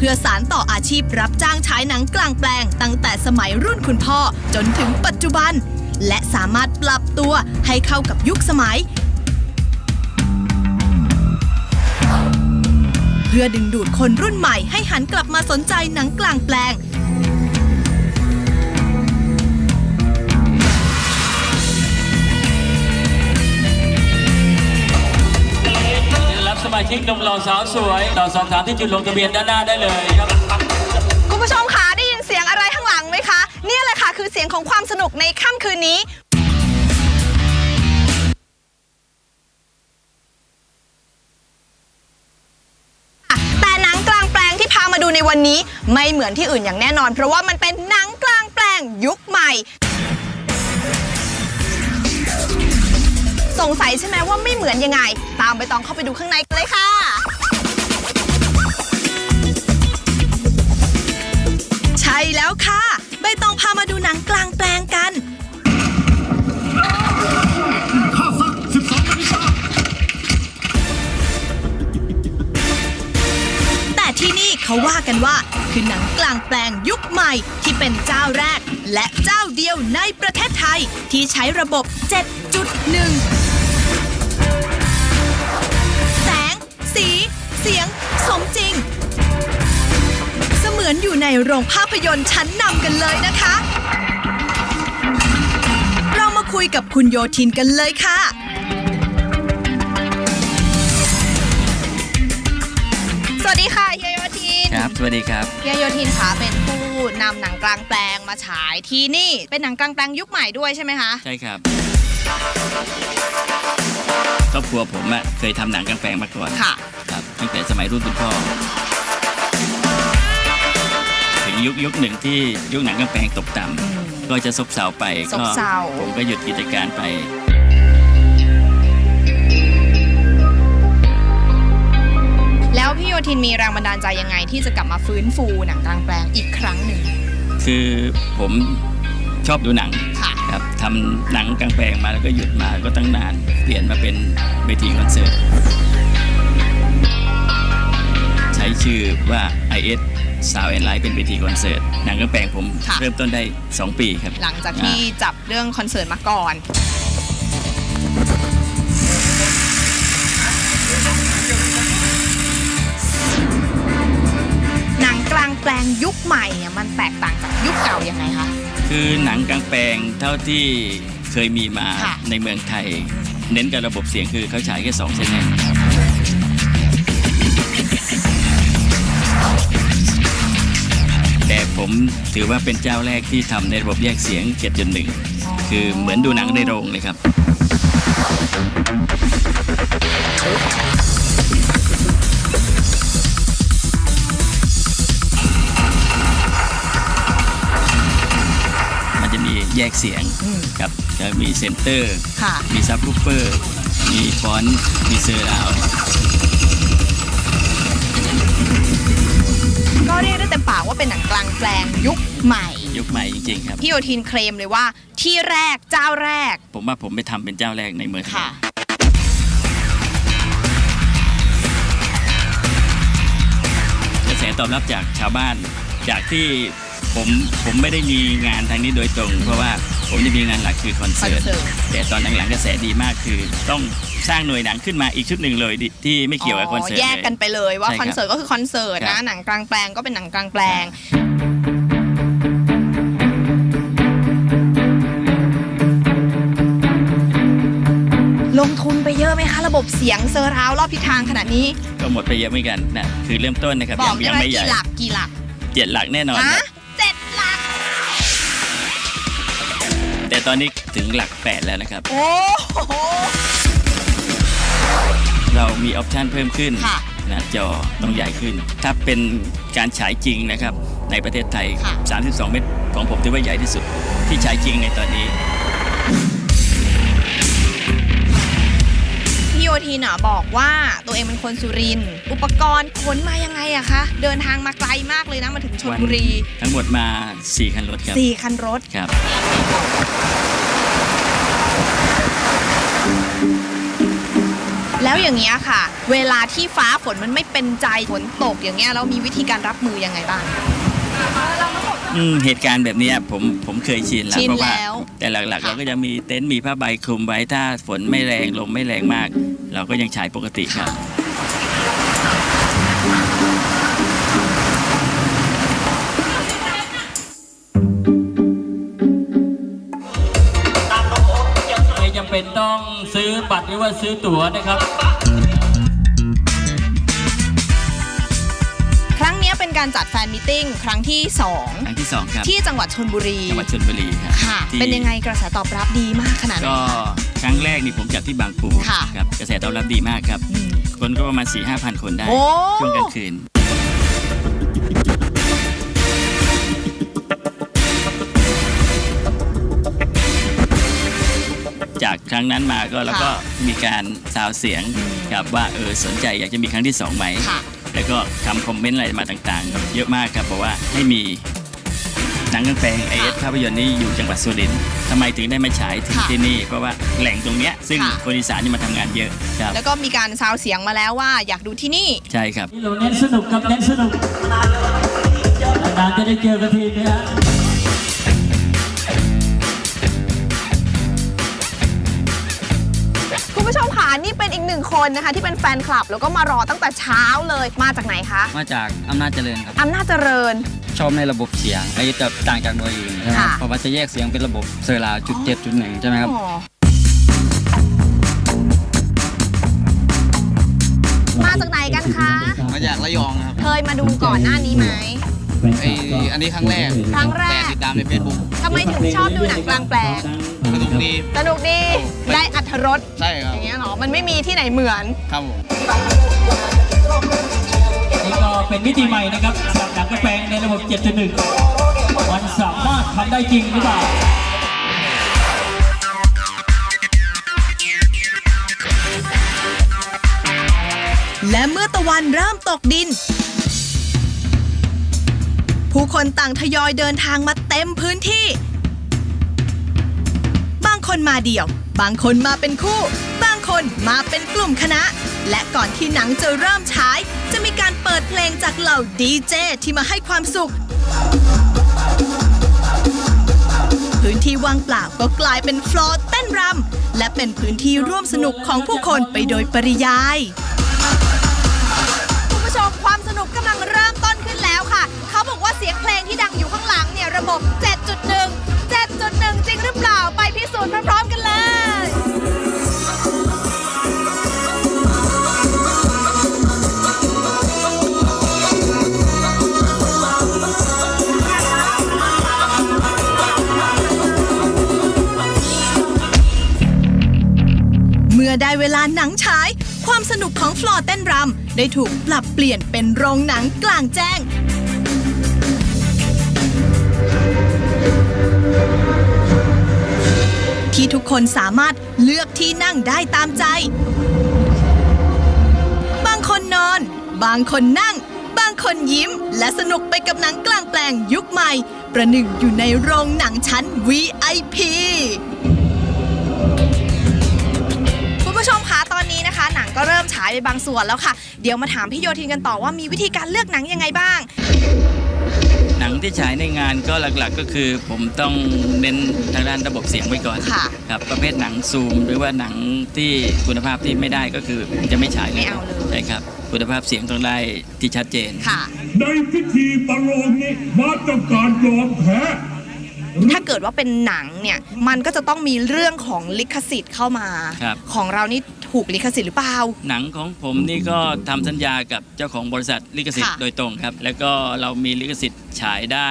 พื่อสารต่ออาชีพรับจ้างฉายหนังกลางแปลง ตั้งแต่สมัยรุ่นคุณพ่อจนถึงปัจจุบัน และสามารถปรับตัวให้เข้ากับยุคสมัย เพื่อดึงดูดคนรุ่นใหม่ให้หันกลับมาสนใจหนังกลางแปลง มาชิกนุ่มหล่อสาวสวย ต่อสอบถามที่จุดลงทะเบียนด้านหน้าได้เลยครับคุณผู้ชมคะได้ยินเสียงอะไรข้างหลังไหมคะ เนี่ยแหละค่ะคือเสียงของความสนุกในค่ำคืนนี้ แต่หนังกลางแปลงที่พามาดูในวันนี้ ไม่เหมือนที่อื่นอย่างแน่นอน เพราะว่ามันเป็นหนังกลางแปลงยุคใหม่ สงสัยใช่ไหมว่าไม่เหมือนยังไง ตามไปตองเข้าไปดูข้างในกันเลยค่ะ ใช่แล้วค่ะ ใบตองพามาดูหนังกลางแปลงกันแต่ที่นี่เขาว่ากันว่า คือหนังกลางแปลงยุคใหม่ที่เป็นเจ้าแรก และเจ้าเดียวในประเทศไทยที่ใช้ระบบ 7.1 เสียงสมจริง เสมือนอยู่ในโรงภาพยนตร์ชั้นนำกันเลยนะคะ เรามาคุยกับคุณโยทินกันเลยค่ะ สวัสดีค่ะเฮียโยทิน ครับ สวัสดีครับ เฮียโยทินคะเป็นผู้นำหนังกลางแปลงมาฉายที่นี่ เป็นหนังกลางแปลงยุคใหม่ด้วยใช่ไหมคะ ใช่ครับครอบครัวผมอะเคยทำหนังกลางแปลงมาก่อน ค่ะครับ ตั้งแต่สมัยรุ่นคุณพ่อ ถึงยุคยุคหนึ่งที่ยุคหนังกลางแปลงตกต่ำก็จะซบเซาไปซบเซา ผมก็หยุดกิจการไป แล้วพี่โยทินมีแรงบันดาลใจยังไง ที่จะกลับมาฟื้นฟูหนังกลางแปลงอีกครั้งหนึ่งคือผมชอบดูหนังค่ะ ครับทำหนังกลางแปลงมาแล้วก็หยุดมาก็ตั้งนาน เปลี่ยนมาเป็นเวทีคอนเสิร์ตใช้ชื่อว่า IS Sound and Light เป็นเวทีคอนเสิร์ตหนังกลางแปลงผมค่ะ เริ่มต้นได้ 2 ปีครับหลังจากที่จับเรื่องคอนเสิร์ตมาก่อน หนังกลางแปลงยุคใหม่เนี่ยมันแตกต่างจากยุคเก่ายังไงคะ คือหนังกลางแปลงเท่าที่เคยมีมาค่ะ ในเมืองไทย เน้นกับระบบเสียงคือเขาฉายแค่2เซนเอง แต่ผมถือว่าเป็นเจ้าแรกที่ทำในระบบแยกเสียง 7.1 คือเหมือนดูหนังในโรงเลยครับมันจะมีแยกเสียงครับจะมีเซนเตอร์ค่ะมีซับวูฟเฟอร์ มีฟอนต์มีเซอร์ราวด์ก็ เรียกได้เต็มปากว่าเป็นหนังกลางแปลงยุคใหม่ ยุคใหม่จริงๆครับ พี่โยทินเคลมเลยว่าที่แรกเจ้าแรก ผมว่าผมไปทำเป็นเจ้าแรกในเมืองไทย ค่ะ กระแสตอบรับจากชาวบ้าน จากที่ผมผมไม่ได้มีงานทางนี้โดยตรง เพราะว่า ผมจะมีงานหลักคือคอนเสิร์ตคอนเสิร์ต แต่ตอนหลังๆกระแสดีมากคือ ต้องสร้างหน่วยหนังขึ้นมาอีกชุดหนึ่งเลยดิที่ไม่เกี่ยวกับคอนเสิร์ตแยกกันไปเลยว่าใช่คอนเสิร์ตก็คือคอนเสิร์ตครันะบ หนังกลางแปลงก็เป็นหนังกลางแปลง ลงทุนไปเยอะไหมคะ ระบบเสียงเซอร์ราวรอบทิศทางขนาดนี้ ก็หมดไปเยอะเหมือนกันนะคือเริ่มต้นนะครับบยัอกงได้ยังไหมไม่ใหญ่กี่หลักกี่หลัก เจ็ดหลักแน่นอนคฮะรับ แต่ตอนนี้ถึงหลักแปดแล้วนะครับ โอ้โห เรามีออปชันเพิ่มขึ้นค่ะนะจอต้องใหญ่ขึ้น ถ้าเป็นการฉายจริงนะครับ ในประเทศไทย ค่ะ 32 เมตรของผมถือว่าใหญ่ที่สุดที่ฉายจริงในตอนนี้ โยทีน่ะบอกว่าตัวเองเป็นคนสุรินทร์อุปกรณ์ขนมายังไงอะคะ เดินทางมาไกลมากเลยนะมาถึงชลบุรีทั้งหมดมา 4 คันรถครับสี่คันรถครับพแล้วอย่างเงี้ยค่ะ เวลาที่ฟ้าฝนมันไม่เป็นใจฝนตกอย่างเงี้ยเรามีวิธีการรับมือยังไงบ้าง อืมเหตุการณ์แบบเนี้ยผมผมเคยชินแล้วชินเพราะว่าแล้วแต่หลักๆเราก็จะมีเต็นท์มีผ้าใบคลุมไว้ถ้าฝนไม่แรงลมไม่แรงมาก เราก็ยังใช้ปกติครับไม่จำเป็นต้องซื้อบัตรหรือว่าซื้อตั๋วนะครับ การจัดแฟนมิทติ้งครั้งที่ครั้งที่สองครับ2ที่จังหวัดชนบุรีจังหวัดชลบุรีครับค่ะ ที่เป็นยังไงกระแสตอบรับดีมากขนาดไหนก็คะ ครั้งแรกนี่ผมจัดที่บางปูค่ะ ครับกระแสตอบรับดีมากครับ อืม คนก็ประมาณ4ี่ห้าพันคนได้ โอ้ ช่วงกลางคืน จากครั้งนั้นมาก็เราก็มีการซาวเสียงครับว่าเออสนใจอยากจะมีครั้งที่สองไหม ค่ะ แล้วก็คำคอมเมนต์อะไรมาต่างๆ เยอะมากครับบอกว่าให้มีหนังกลางแปลงไอเอสภาพยนตร์นี่อยู่จังหวัดสุรินทร์ทำไมถึงได้มาฉายถึงค่ะที่นี่ เพราะว่าแหล่งตรงเนี้ยซึ่งค่ะ คนอีสานนี่มาทำงานเยอะครับแล้วก็มีการซาวเสียงมาแล้วว่าอยากดูที่นี่ ใช่ครับ นี่เราเน้นสนุกครับเน้นสนุกนานๆจะได้เจอกันทีนะฮะ นี่เป็นอีกหนึ่งคนนะคะ ที่เป็นแฟนคลับ แล้วก็มารอตั้งแต่เช้าเลยมาจากไหนคะมาจากอำนาจเจริญครับ อำนาจเจริญ ชอบในระบบเสียงไอ้จะต่างจากหน่วยอื่นใช่ไหมครับค่ะ เพราะว่าจะแยกเสียงเป็นระบบเซอร์ราวจุดเจ็ดจุดหนึ่งใช่ไหมครับ อ๋อมาจากไหนกันคะ มาจากระยองครับเคยมาดูก่อนหน้านี้ไหม ไออันนี้ครั้งแรกครั้งแรก แต่ติดตามในเฟซบุ๊กทำไมถึงชอบดูหนังกลางแปลง สนุกดี สนุกดี ได้อัธรสใช่ครับอย่างเงี้ยเหรอมันไม่มีที่ไหนเหมือน ครับผม นี่ก็เป็นมิติใหม่นะครับสำหรับหนังกระแปลงในระบบ 7.1 มันสามารถทำได้จริงหรือเปล่า และเมื่อตะวันเริ่มตกดิน ผู้คนต่างทยอยเดินทางมาเต็มพื้นที่บาง คนมาเดี่ยว บางคนมาเป็นคู่ บางคนมาเป็นกลุ่มคณะ และก่อนที่หนังจะเริ่มฉาย จะมีการเปิดเพลงจากเหล่าดีเจที่มาให้ความสุข พื้นที่ว่างเปล่าก็กลายเป็นฟลอร์เต้นรำและเป็นพื้นที่ร่วมสนุกของผู้คนไปโดยปริยาย ได้เวลาหนังฉาย ความสนุกของฟลอร์เต้นรำได้ถูกปรับเปลี่ยนเป็นโรงหนังกลางแจ้ง ที่ทุกคนสามารถเลือกที่นั่งได้ตามใจ บางคนนอน บางคนนั่ง บางคนยิ้ม และสนุกไปกับหนังกลางแปลงยุคใหม่ ประหนึ่งอยู่ในโรงหนังชั้น VIP ก็เริ่มฉายไปบางส่วนแล้วค่ะ เดี๋ยวมาถามพี่โยทินกันต่อว่ามีวิธีการเลือกหนังยังไงบ้าง หนังที่ฉายในงานก็หลักๆ ก็คือผมต้องเน้นทางด้านระบบเสียงไว้ก่อนค่ะ ครับประเภทหนังซูม หรือว่าหนังที่คุณภาพที่ไม่ได้ก็คือจะไม่ฉายไม่เอาเลย ใช่ครับคุณภาพเสียงต้องได้ที่ชัดเจน ค่ะ ในพิธีประโลมนี้มาจากการยอมแพ้ ถ้าเกิดว่าเป็นหนังเนี่ยมันก็จะต้องมีเรื่องของลิขสิทธิ์เข้ามา ครับ ของเรานี่ ถูกลิขสิทธิ์หรือเปล่า หนังของผมนี่ก็ทำสัญญากับเจ้าของบริษัทลิขสิทธิ์ค่ะ โดยตรงครับ แล้วก็เรามีลิขสิทธิ์ฉายได้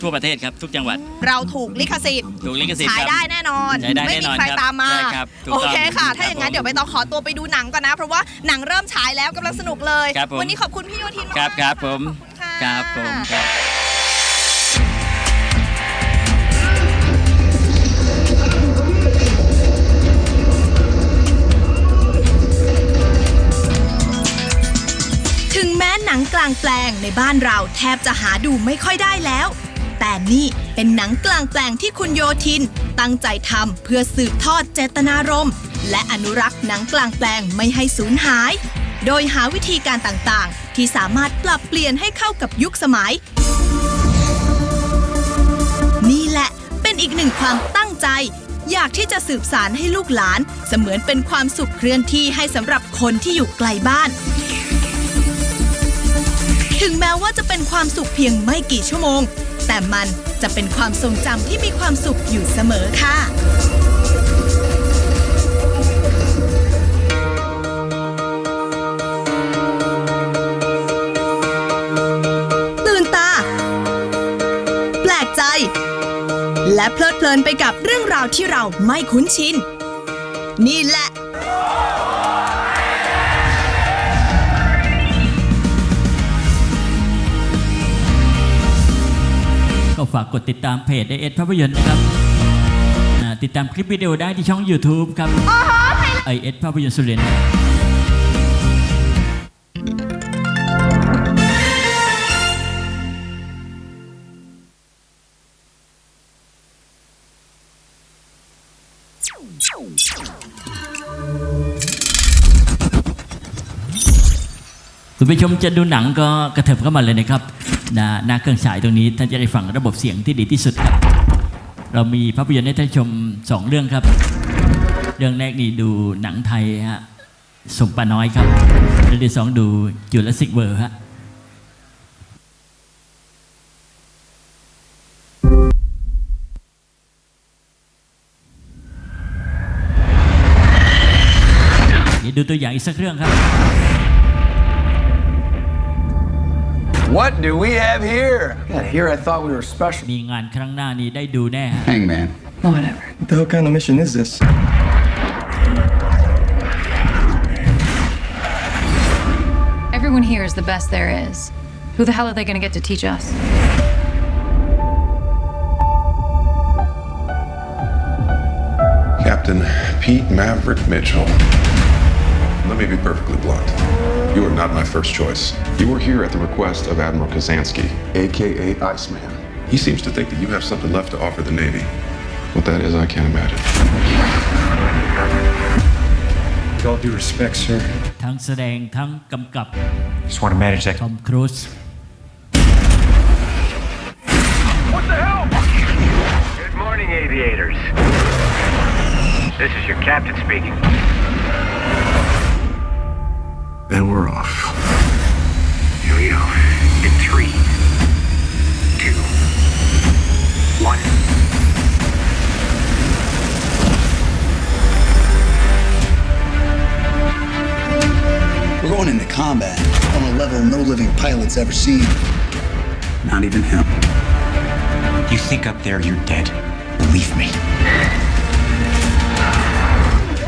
ทั่วประเทศครับทุกจังหวัดเราถูกลิขสิทธิ์ถูกลิขสิทธิ์ฉายครับ ได้แน่นอนฉายได้ไม่แน่มีนอนใครครับตามมา ใช่ครับถูกโอต้องเคค่ะครับถ้าอย่างนั้นผมเดี๋ยวไปต้องขอตัวไปดูหนังก่อนนะ เพราะว่าหนังเริ่มฉายแล้วกำลังสนุกเลย ครับผม วันนี้ขอบคุณพี่โยทินมากครับครับผมค่ะ ครับผมครับ งกลางแปลงในบ้านเราแทบจะหาดูไม่ค่อยได้แล้ว แต่นี่เป็นหนังกลางแปลงที่คุณโยทิน ตั้งใจทำเพื่อสืบทอดเจตนารมณ์ และอนุรักษ์หนังกลางแปลงไม่ให้สูญหาย โดยหาวิธีการต่างๆ ที่สามารถปรับเปลี่ยนให้เข้ากับยุคสมัย นี่แหละเป็นอีกหนึ่งความตั้งใจอยากที่จะสืบสารให้ลูกหลาน เสมือนเป็นความสุขเคลื่อนที่ให้สำหรับคนที่อยู่ไกลบ้าน ถึงแม้ว่าจะเป็นความสุขเพียงไม่กี่ชั่วโมง แต่มันจะเป็นความทรงจำที่มีความสุขอยู่เสมอค่ะตื่นตาแปลกใจและเพลิดเพลินไปกับเรื่องราวที่เราไม่คุ้นชิน นี่แหละ ก็ฝากกดติดตามเพจไอเอสภาพยนตร์นะครับอ่าติดตามคลิปวิดีโอได้ที่ช่อง YouTube ครับไอเอสภาพยนตร์สุรินทร์ คุณผู้ชมจะดูหนังก็กระเถิบเข้ามาเลยนะครับหน้าหน้าเครื่องฉายตรงนี้ท่านจะได้ฟังระบบเสียงที่ดีที่สุดครับ เรามีภาพยนตร์ให้ท่านชมสองเรื่องครับ เรื่องแรกนี่ดูหนังไทยฮะสมปาน้อยครับเรื่องที่สองดูจูราสสิกเวิร์ฮะเดี๋ยวดูตัวอย่างอีกสักเรื่องครับ What do we have here? Yeah, here I thought we were special. มีงานครั้งหน้านี้ได้ดูแน่ฮะ Hangman. Whatever. What the hell kind of mission is this? Everyone here is the best there is. Who the hell are they going to get to teach us? Captain Pete Maverick Mitchell. Let me be perfectly blunt. You are not my first choice. You are here at the request of Admiral Kazansky, aka Iceman. He seems to think that you have something left to offer the Navy. What that is, I can't imagine. With all due respect, sir. ทั้งแสดงทั้งกำกับ Just want to manage that. ทอมครูซ What the hell? Good morning, aviators. This is your captain speaking. And we're off. Here we go. In three, two, one. We're going into combat on a level no living pilot's ever seen. Not even him. You think up there you're dead? Believe me.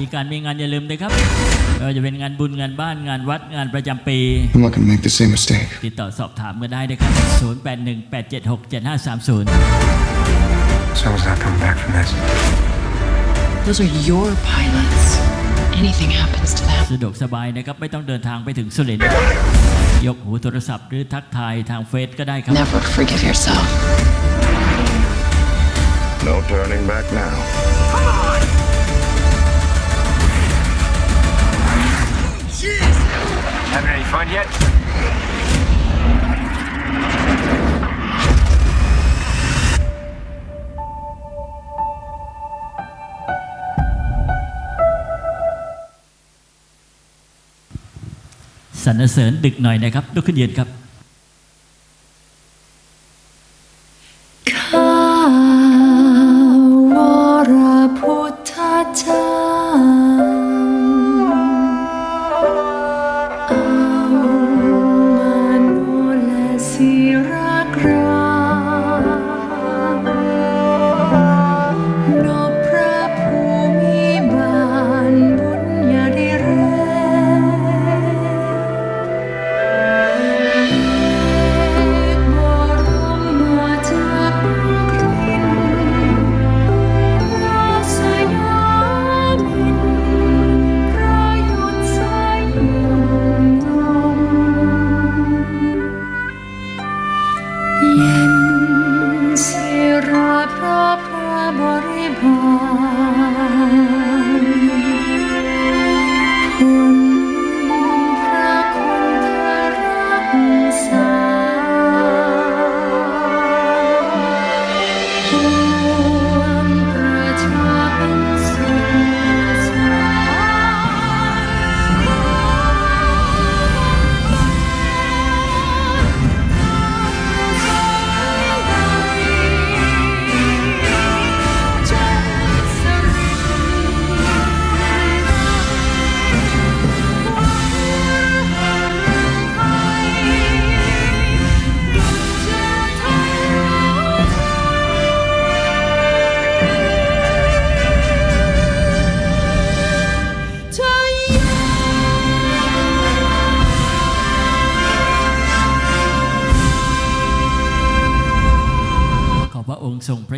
มีการมีงานอย่าลืมนะครับไม่ว่าจะเป็นงานบุญงานบ้านงานวัดงานประจำปี I'm not going to make the same mistake. ติดต่อสอบถามกันได้นะครับ 0818767530 Someone's not coming back from this. Those are your pilots. Anything happens to them. สะดวกสบายนะครับ ไม่ต้องเดินทางไปถึงสุรินทร์ยกหูโทรศัพท์หรือทักทายทางเฟซก็ได้ครับ Never forgive yourself. No turning back now. Having any fun yet? สรรเสริญดึกหน่อยนะครับลุกขึ้นยืนครับ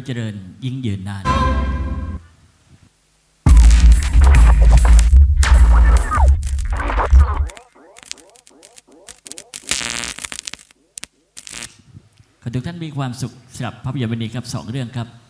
เจริญยิ่งยืนนานขอทุกท่านมีความสุขสำหรับภาพยนตร์วันนี้ครับสองเรื่องครับ